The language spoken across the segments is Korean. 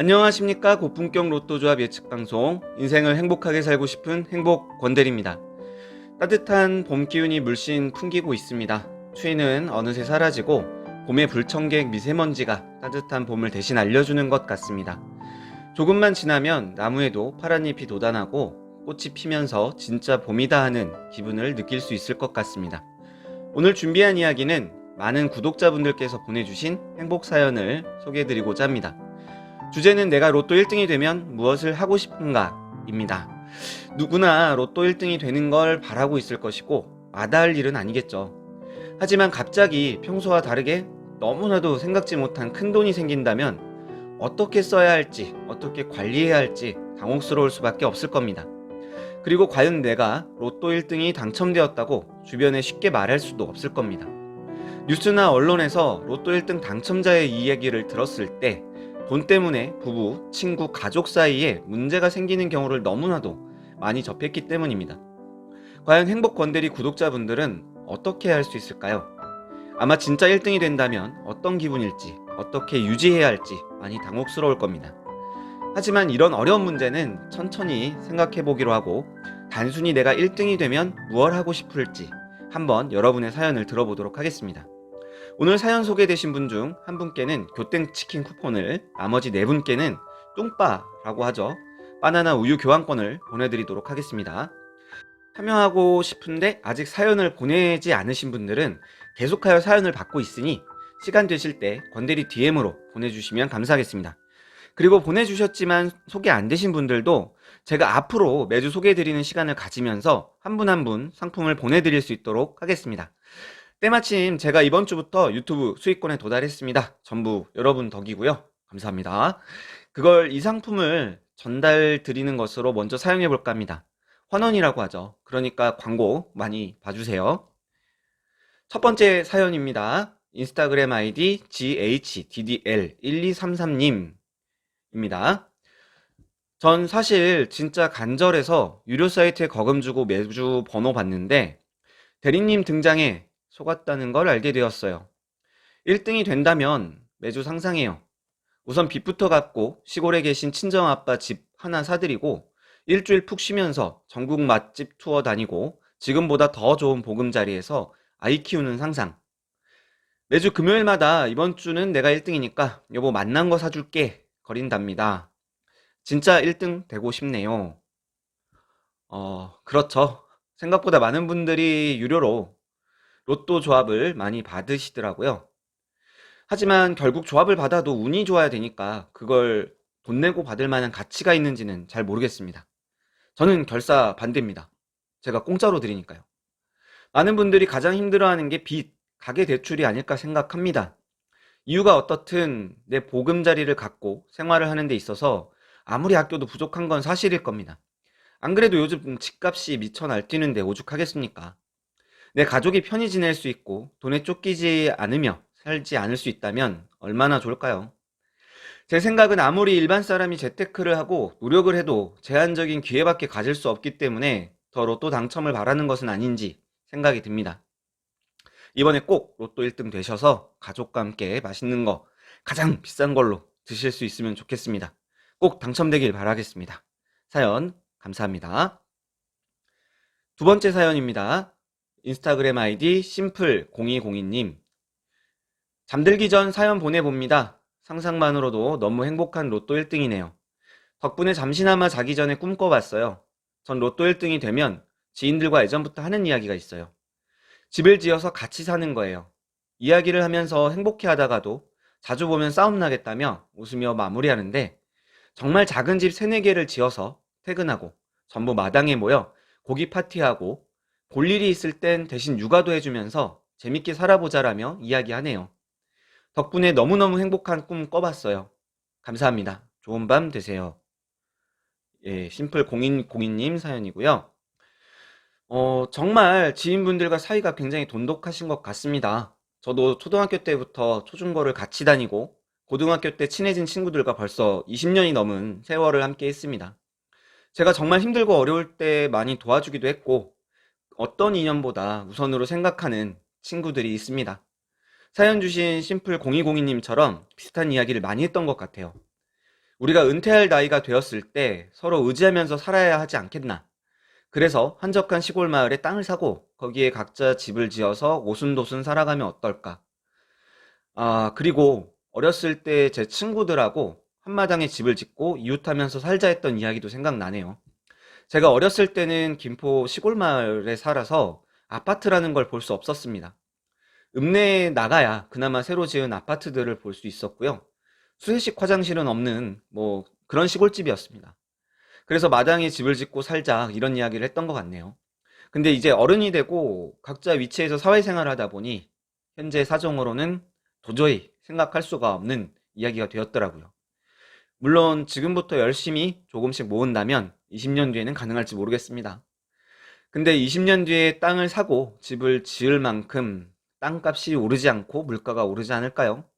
안녕하십니까 고품격 로또조합 예측방송 인생을 행복하게 살고 싶은 행복 권대리입니다. 따뜻한 봄 기운이 물씬 풍기고 있습니다. 추위는 어느새 사라지고 봄의 불청객 미세먼지가 따뜻한 봄을 대신 알려주는 것 같습니다. 조금만 지나면 나무에도 파란 잎이 돋아나고 꽃이 피면서 진짜 봄이다 하는 기분을 느낄 수 있을 것 같습니다. 오늘 준비한 이야기는 많은 구독자분들께서 보내주신 행복 사연을 소개해드리고자 합니다. 주제는 내가 로또 1등이 되면 무엇을 하고 싶은가? 입니다. 누구나 로또 1등이 되는 걸 바라고 있을 것이고, 마다할 일은 아니겠죠. 하지만 갑자기 평소와 다르게 너무나도 생각지 못한 큰 돈이 생긴다면 어떻게 써야 할지, 어떻게 관리해야 할지 당혹스러울 수밖에 없을 겁니다. 그리고 과연 내가 로또 1등이 당첨되었다고 주변에 쉽게 말할 수도 없을 겁니다. 뉴스나 언론에서 로또 1등 당첨자의 이야기를 들었을 때 돈 때문에 부부, 친구, 가족 사이에 문제가 생기는 경우를 너무나도 많이 접했기 때문입니다. 과연 행복 건대리 구독자분들은 어떻게 할 수 있을까요? 아마 진짜 1등이 된다면 어떤 기분일지, 어떻게 유지해야 할지 많이 당혹스러울 겁니다. 하지만 이런 어려운 문제는 천천히 생각해 보기로 하고 단순히 내가 1등이 되면 무얼 하고 싶을지 한번 여러분의 사연을 들어보도록 하겠습니다. 오늘 사연 소개되신 분 중 한 분께는 교땡 치킨 쿠폰을 나머지 네 분께는 뚱빠라고 하죠. 바나나 우유 교환권을 보내드리도록 하겠습니다. 참여하고 싶은데 아직 사연을 보내지 않으신 분들은 계속하여 사연을 받고 있으니 시간 되실 때 권대리 DM으로 보내주시면 감사하겠습니다. 그리고 보내주셨지만 소개 안 되신 분들도 제가 앞으로 매주 소개해드리는 시간을 가지면서 한 분 한분 상품을 보내드릴 수 있도록 하겠습니다. 때마침 제가 이번 주부터 유튜브 수익권에 도달했습니다. 전부 여러분 덕이고요. 감사합니다. 그걸 이 상품을 전달 드리는 것으로 먼저 사용해 볼까 합니다. 환원이라고 하죠. 그러니까 광고 많이 봐주세요. 첫 번째 사연입니다. 인스타그램 아이디 GHDDL1233님입니다. 전 사실 진짜 간절해서 유료 사이트에 거금 주고 매주 번호 받는데 대리님 등장에 속았다는 걸 알게 되었어요. 1등이 된다면 매주 상상해요. 우선 빚부터 갚고 시골에 계신 친정아빠 집 하나 사드리고 일주일 푹 쉬면서 전국 맛집 투어 다니고 지금보다 더 좋은 보금자리에서 아이 키우는 상상. 매주 금요일마다 이번 주는 내가 1등이니까 여보 만난 거 사줄게 거린답니다. 진짜 1등 되고 싶네요. 어, 그렇죠. 생각보다 많은 분들이 유료로 로또 조합을 많이 받으시더라고요. 하지만 결국 조합을 받아도 운이 좋아야 되니까 그걸 돈 내고 받을 만한 가치가 있는지는 잘 모르겠습니다. 저는 결사 반대입니다. 제가 공짜로 드리니까요. 많은 분들이 가장 힘들어하는 게 빚, 가계 대출이 아닐까 생각합니다. 이유가 어떻든 내 보금자리를 갖고 생활을 하는 데 있어서 아무리 아껴도 부족한 건 사실일 겁니다. 안 그래도 요즘 집값이 미쳐 날뛰는데 오죽하겠습니까? 내 가족이 편히 지낼 수 있고 돈에 쫓기지 않으며 살지 않을 수 있다면 얼마나 좋을까요? 제 생각은 아무리 일반 사람이 재테크를 하고 노력을 해도 제한적인 기회밖에 가질 수 없기 때문에 더 로또 당첨을 바라는 것은 아닌지 생각이 듭니다. 이번에 꼭 로또 1등 되셔서 가족과 함께 맛있는 거 가장 비싼 걸로 드실 수 있으면 좋겠습니다. 꼭 당첨되길 바라겠습니다. 사연 감사합니다. 두 번째 사연입니다. 인스타그램 아이디 심플0202님. 잠들기 전 사연 보내봅니다. 상상만으로도 너무 행복한 로또 1등이네요. 덕분에 잠시나마 자기 전에 꿈꿔봤어요. 전 로또 1등이 되면 지인들과 예전부터 하는 이야기가 있어요. 집을 지어서 같이 사는 거예요. 이야기를 하면서 행복해 하다가도 자주 보면 싸움 나겠다며 웃으며 마무리하는데 정말 작은 집 세네 개를 지어서 퇴근하고 전부 마당에 모여 고기 파티하고 볼 일이 있을 땐 대신 육아도 해주면서 재밌게 살아보자라며 이야기하네요. 덕분에 너무너무 행복한 꿈 꿔봤어요. 감사합니다. 좋은 밤 되세요. 예, 심플 공인 공인님 사연이고요. 어, 정말 지인분들과 사이가 굉장히 돈독하신 것 같습니다. 저도 초등학교 때부터 초중고를 같이 다니고 고등학교 때 친해진 친구들과 벌써 20년이 넘은 세월을 함께 했습니다. 제가 정말 힘들고 어려울 때 많이 도와주기도 했고 어떤 인연보다 우선으로 생각하는 친구들이 있습니다. 사연 주신 심플 0202님처럼 비슷한 이야기를 많이 했던 것 같아요. 우리가 은퇴할 나이가 되었을 때 서로 의지하면서 살아야 하지 않겠나. 그래서 한적한 시골 마을에 땅을 사고 거기에 각자 집을 지어서 오순도순 살아가면 어떨까. 아, 그리고 어렸을 때 제 친구들하고 한마당에 집을 짓고 이웃하면서 살자 했던 이야기도 생각나네요. 제가 어렸을 때는 김포 시골 마을에 살아서 아파트라는 걸 볼 수 없었습니다. 읍내에 나가야 그나마 새로 지은 아파트들을 볼 수 있었고요. 수세식 화장실은 없는 뭐 그런 시골집이었습니다. 그래서 마당에 집을 짓고 살자 이런 이야기를 했던 것 같네요. 근데 이제 어른이 되고 각자 위치에서 사회생활을 하다 보니 현재 사정으로는 도저히 생각할 수가 없는 이야기가 되었더라고요. 물론 지금부터 열심히 조금씩 모은다면 20년 뒤에는 가능할지 모르겠습니다. 근데 20년 뒤에 땅을 사고 집을 지을 만큼 땅값이 오르지 않고 물가가 오르지 않을까요?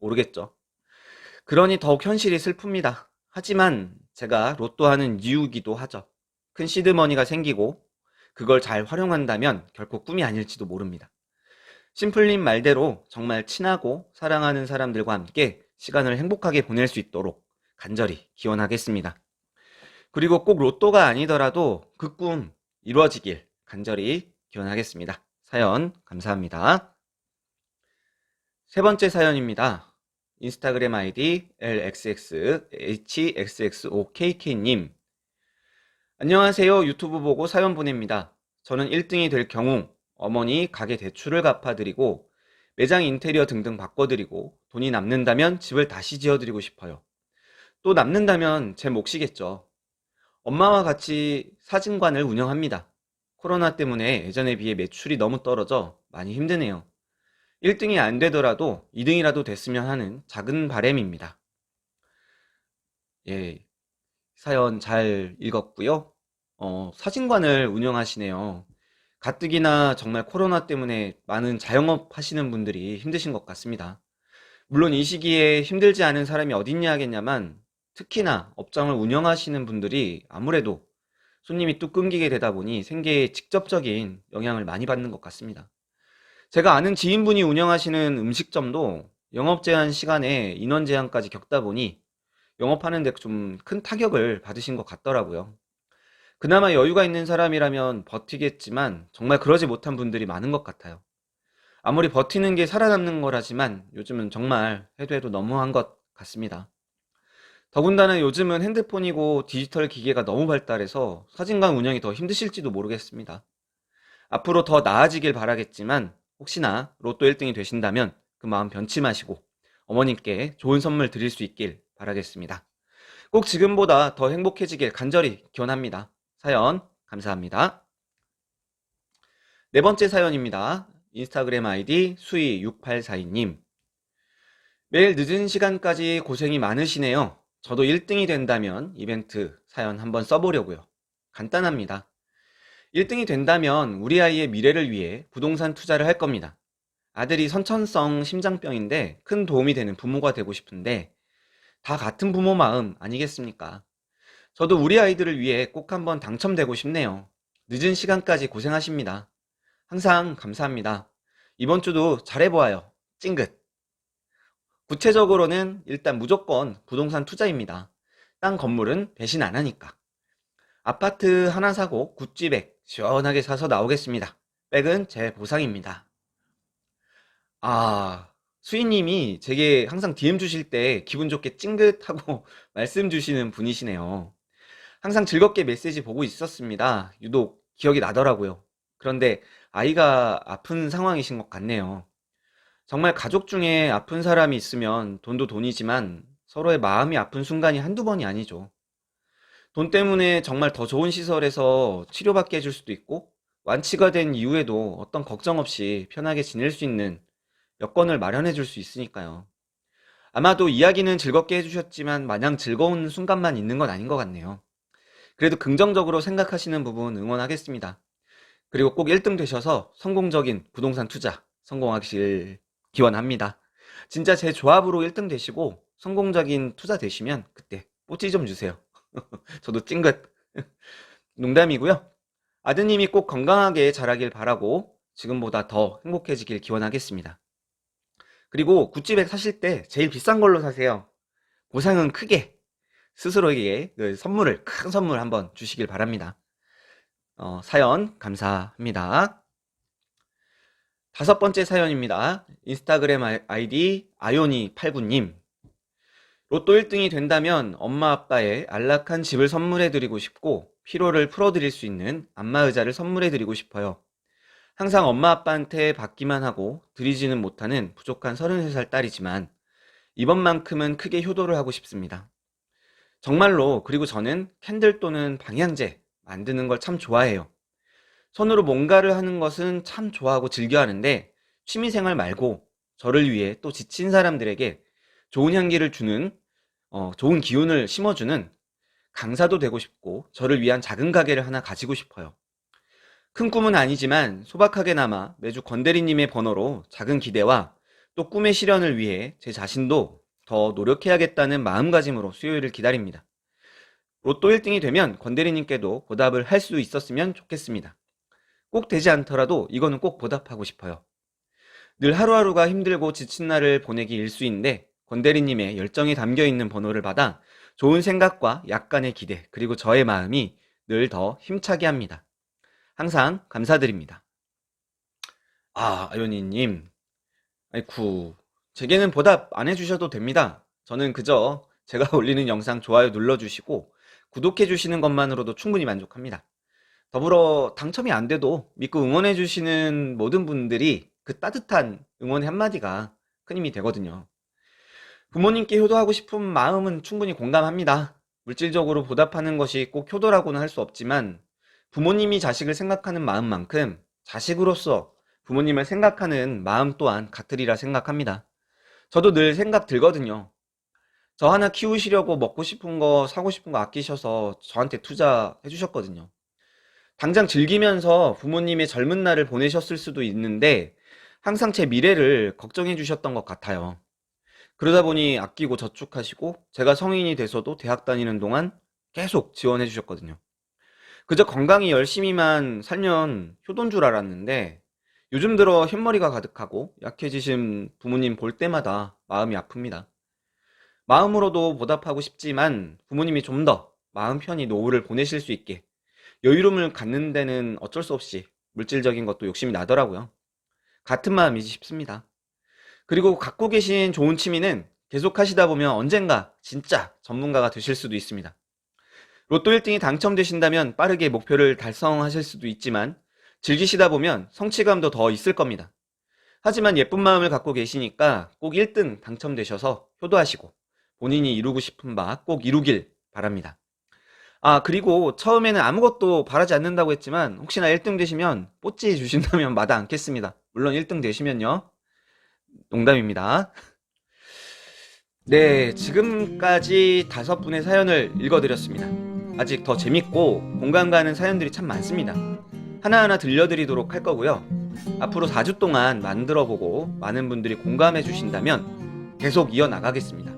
모르겠죠. 그러니 더욱 현실이 슬픕니다. 하지만 제가 로또 하는 이유기도 하죠. 큰 시드머니가 생기고 그걸 잘 활용한다면 결코 꿈이 아닐지도 모릅니다. 심플님 말대로 정말 친하고 사랑하는 사람들과 함께 시간을 행복하게 보낼 수 있도록 간절히 기원하겠습니다. 그리고 꼭 로또가 아니더라도 그 꿈 이루어지길 간절히 기원하겠습니다. 사연 감사합니다. 세 번째 사연입니다. 인스타그램 아이디 lxxhxokk님 안녕하세요. 유튜브 보고 사연 보냅니다. 저는 1등이 될 경우 어머니 가게 대출을 갚아드리고 매장 인테리어 등등 바꿔드리고 돈이 남는다면 집을 다시 지어드리고 싶어요. 또 남는다면 제 몫이겠죠. 엄마와 같이 사진관을 운영합니다. 코로나 때문에 예전에 비해 매출이 너무 떨어져 많이 힘드네요. 1등이 안 되더라도 2등이라도 됐으면 하는 작은 바램입니다. 예, 사연 잘 읽었고요. 어, 사진관을 운영하시네요. 가뜩이나 정말 코로나 때문에 많은 자영업 하시는 분들이 힘드신 것 같습니다. 물론 이 시기에 힘들지 않은 사람이 어딨냐 하겠냐만 특히나 업장을 운영하시는 분들이 아무래도 손님이 뚝 끊기게 되다 보니 생계에 직접적인 영향을 많이 받는 것 같습니다. 제가 아는 지인분이 운영하시는 음식점도 영업 제한 시간에 인원 제한까지 겪다 보니 영업하는데 좀 큰 타격을 받으신 것 같더라고요. 그나마 여유가 있는 사람이라면 버티겠지만 정말 그러지 못한 분들이 많은 것 같아요. 아무리 버티는 게 살아남는 거라지만 요즘은 정말 해도 해도 너무한 것 같습니다. 더군다나 요즘은 핸드폰이고 디지털 기계가 너무 발달해서 사진관 운영이 더 힘드실지도 모르겠습니다. 앞으로 더 나아지길 바라겠지만 혹시나 로또 1등이 되신다면 그 마음 변치 마시고 어머님께 좋은 선물 드릴 수 있길 바라겠습니다. 꼭 지금보다 더 행복해지길 간절히 기원합니다. 사연 감사합니다. 네 번째 사연입니다. 인스타그램 아이디 수희6842님. 매일 늦은 시간까지 고생이 많으시네요. 저도 1등이 된다면 이벤트 사연 한번 써보려고요. 간단합니다. 1등이 된다면 우리 아이의 미래를 위해 부동산 투자를 할 겁니다. 아들이 선천성 심장병인데 큰 도움이 되는 부모가 되고 싶은데 다 같은 부모 마음 아니겠습니까? 저도 우리 아이들을 위해 꼭 한번 당첨되고 싶네요. 늦은 시간까지 고생하십니다. 항상 감사합니다. 이번 주도 잘해보아요. 찡긋. 구체적으로는 일단 무조건 부동산 투자입니다. 땅 건물은 배신 안 하니까. 아파트 하나 사고 구찌백 시원하게 사서 나오겠습니다. 백은 제 보상입니다. 아, 수인님이 제게 항상 DM 주실 때 기분 좋게 찡긋하고 말씀 주시는 분이시네요. 항상 즐겁게 메시지 보고 있었습니다. 유독 기억이 나더라고요. 그런데 아이가 아픈 상황이신 것 같네요. 정말 가족 중에 아픈 사람이 있으면 돈도 돈이지만 서로의 마음이 아픈 순간이 한두 번이 아니죠. 돈 때문에 정말 더 좋은 시설에서 치료받게 해줄 수도 있고 완치가 된 이후에도 어떤 걱정 없이 편하게 지낼 수 있는 여건을 마련해 줄 수 있으니까요. 아마도 이야기는 즐겁게 해주셨지만 마냥 즐거운 순간만 있는 건 아닌 것 같네요. 그래도 긍정적으로 생각하시는 부분 응원하겠습니다. 그리고 꼭 1등 되셔서 성공적인 부동산 투자 성공하실 기원합니다. 진짜 제 조합으로 1등 되시고 성공적인 투자 되시면 그때 뽀찌 좀 주세요. 저도 찡긋. 농담이고요. 아드님이 꼭 건강하게 자라길 바라고 지금보다 더 행복해지길 기원하겠습니다. 그리고 구찌백 사실 때 제일 비싼 걸로 사세요. 보상은 크게 스스로에게 그 선물을 큰 선물 한번 주시길 바랍니다. 어, 사연 감사합니다. 다섯 번째 사연입니다. 인스타그램 아이- 아이디 아요니89님. 로또 1등이 된다면 엄마 아빠의 안락한 집을 선물해드리고 싶고 피로를 풀어드릴 수 있는 안마의자를 선물해드리고 싶어요. 항상 엄마 아빠한테 받기만 하고 드리지는 못하는 부족한 33살 딸이지만 이번만큼은 크게 효도를 하고 싶습니다. 정말로 그리고 저는 캔들 또는 방향제 만드는 걸 참 좋아해요. 손으로 뭔가를 하는 것은 참 좋아하고 즐겨 하는데 취미생활 말고 저를 위해 또 지친 사람들에게 좋은 향기를 주는 어, 좋은 기운을 심어주는 강사도 되고 싶고 저를 위한 작은 가게를 하나 가지고 싶어요. 큰 꿈은 아니지만 소박하게나마 매주 건대리님의 번호로 작은 기대와 또 꿈의 실현을 위해 제 자신도 더 노력해야겠다는 마음가짐으로 수요일을 기다립니다. 로또 1등이 되면 건대리님께도 보답을 할 수 있었으면 좋겠습니다. 꼭 되지 않더라도 이거는 꼭 보답하고 싶어요. 늘 하루하루가 힘들고 지친 날을 보내기 일수인데 권대리님의 열정이 담겨 있는 번호를 받아 좋은 생각과 약간의 기대 그리고 저의 마음이 늘 더 힘차게 합니다. 항상 감사드립니다. 아, 아요니님. 아이쿠. 제게는 보답 안 해주셔도 됩니다. 저는 그저 제가 올리는 영상 좋아요 눌러주시고 구독해주시는 것만으로도 충분히 만족합니다. 더불어 당첨이 안 돼도 믿고 응원해주시는 모든 분들이 그 따뜻한 응원의 한마디가 큰 힘이 되거든요. 부모님께 효도하고 싶은 마음은 충분히 공감합니다. 물질적으로 보답하는 것이 꼭 효도라고는 할 수 없지만 부모님이 자식을 생각하는 마음만큼 자식으로서 부모님을 생각하는 마음 또한 같으리라 생각합니다. 저도 늘 생각 들거든요. 저 하나 키우시려고 먹고 싶은 거, 사고 싶은 거 아끼셔서 저한테 투자해 주셨거든요. 당장 즐기면서 부모님의 젊은 날을 보내셨을 수도 있는데 항상 제 미래를 걱정해 주셨던 것 같아요. 그러다 보니 아끼고 저축하시고 제가 성인이 돼서도 대학 다니는 동안 계속 지원해 주셨거든요. 그저 건강히 열심히만 살면 효도인 줄 알았는데 요즘 들어 흰머리가 가득하고 약해지신 부모님 볼 때마다 마음이 아픕니다. 마음으로도 보답하고 싶지만 부모님이 좀 더 마음 편히 노후를 보내실 수 있게 여유로움을 갖는 데는 어쩔 수 없이 물질적인 것도 욕심이 나더라고요. 같은 마음이지 싶습니다. 그리고 갖고 계신 좋은 취미는 계속 하시다 보면 언젠가 진짜 전문가가 되실 수도 있습니다. 로또 1등이 당첨되신다면 빠르게 목표를 달성하실 수도 있지만 즐기시다 보면 성취감도 더 있을 겁니다. 하지만 예쁜 마음을 갖고 계시니까 꼭 1등 당첨되셔서 효도하시고 본인이 이루고 싶은 바 꼭 이루길 바랍니다. 아, 그리고 처음에는 아무것도 바라지 않는다고 했지만 혹시나 1등 되시면 뽀찌 주신다면 마다 않겠습니다. 물론 1등 되시면요. 농담입니다. 네, 지금까지 다섯 분의 사연을 읽어드렸습니다. 아직 더 재밌고 공감 가는 사연들이 참 많습니다. 하나하나 들려드리도록 할 거고요. 앞으로 4주 동안 만들어보고 많은 분들이 공감해 주신다면 계속 이어나가겠습니다.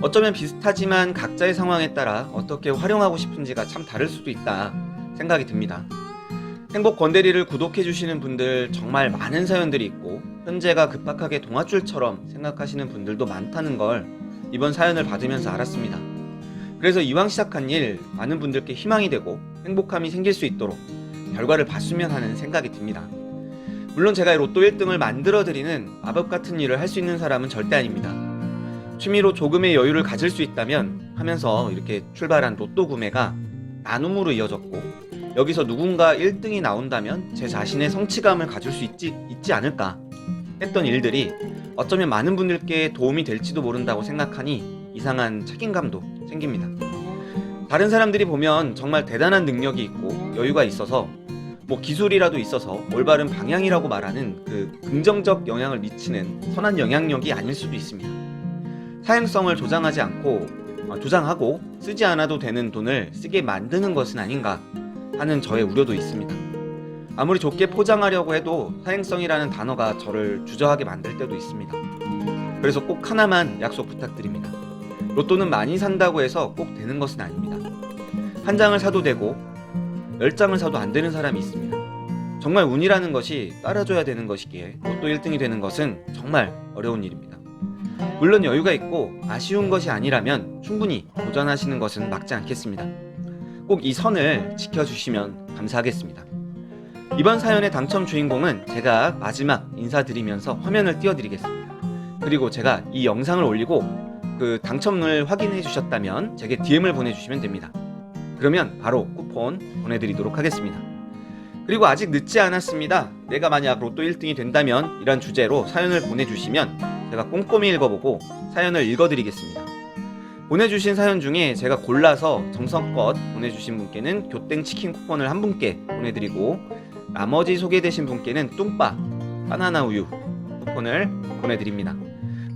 어쩌면 비슷하지만 각자의 상황에 따라 어떻게 활용하고 싶은지가 참 다를 수도 있다 생각이 듭니다. 행복 건대리를 구독해 주시는 분들 정말 많은 사연들이 있고 현재가 급박하게 동화줄처럼 생각하시는 분들도 많다는 걸 이번 사연을 받으면서 알았습니다. 그래서 이왕 시작한 일 많은 분들께 희망이 되고 행복함이 생길 수 있도록 결과를 봤으면 하는 생각이 듭니다. 물론 제가 로또 1등을 만들어 드리는 마법 같은 일을 할 수 있는 사람은 절대 아닙니다. 취미로 조금의 여유를 가질 수 있다면 하면서 이렇게 출발한 로또 구매가 나눔으로 이어졌고 여기서 누군가 1등이 나온다면 제 자신의 성취감을 가질 수 있지, 있지 않을까 했던 일들이 어쩌면 많은 분들께 도움이 될지도 모른다고 생각하니 이상한 책임감도 생깁니다. 다른 사람들이 보면 정말 대단한 능력이 있고 여유가 있어서 뭐 기술이라도 있어서 올바른 방향이라고 말하는 그 긍정적 영향을 미치는 선한 영향력이 아닐 수도 있습니다. 사행성을 조장하지 않고 어, 조장하고 쓰지 않아도 되는 돈을 쓰게 만드는 것은 아닌가 하는 저의 우려도 있습니다. 아무리 좋게 포장하려고 해도 사행성이라는 단어가 저를 주저하게 만들 때도 있습니다. 그래서 꼭 하나만 약속 부탁드립니다. 로또는 많이 산다고 해서 꼭 되는 것은 아닙니다. 한 장을 사도 되고 열 장을 사도 안 되는 사람이 있습니다. 정말 운이라는 것이 따라줘야 되는 것이기에 로또 1등이 되는 것은 정말 어려운 일입니다. 물론 여유가 있고 아쉬운 것이 아니라면 충분히 도전하시는 것은 막지 않겠습니다. 꼭 이 선을 지켜주시면 감사하겠습니다. 이번 사연의 당첨 주인공은 제가 마지막 인사드리면서 화면을 띄워드리겠습니다. 그리고 제가 이 영상을 올리고 그 당첨을 확인해 주셨다면 제게 DM을 보내주시면 됩니다. 그러면 바로 쿠폰 보내드리도록 하겠습니다. 그리고 아직 늦지 않았습니다. 내가 만약 로또 1등이 된다면 이런 주제로 사연을 보내주시면 제가 꼼꼼히 읽어보고 사연을 읽어드리겠습니다. 보내주신 사연 중에 제가 골라서 정성껏 보내주신 분께는 교땡 치킨 쿠폰을 한 분께 보내드리고 나머지 소개되신 분께는 뚱빠 바나나 우유 쿠폰을 보내드립니다.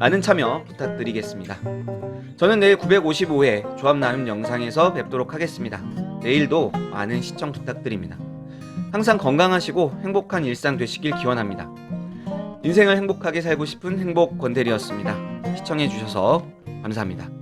많은 참여 부탁드리겠습니다. 저는 내일 955회 조합 나눔 영상에서 뵙도록 하겠습니다. 내일도 많은 시청 부탁드립니다. 항상 건강하시고 행복한 일상 되시길 기원합니다. 인생을 행복하게 살고 싶은 행복 권대리였습니다. 시청해주셔서 감사합니다.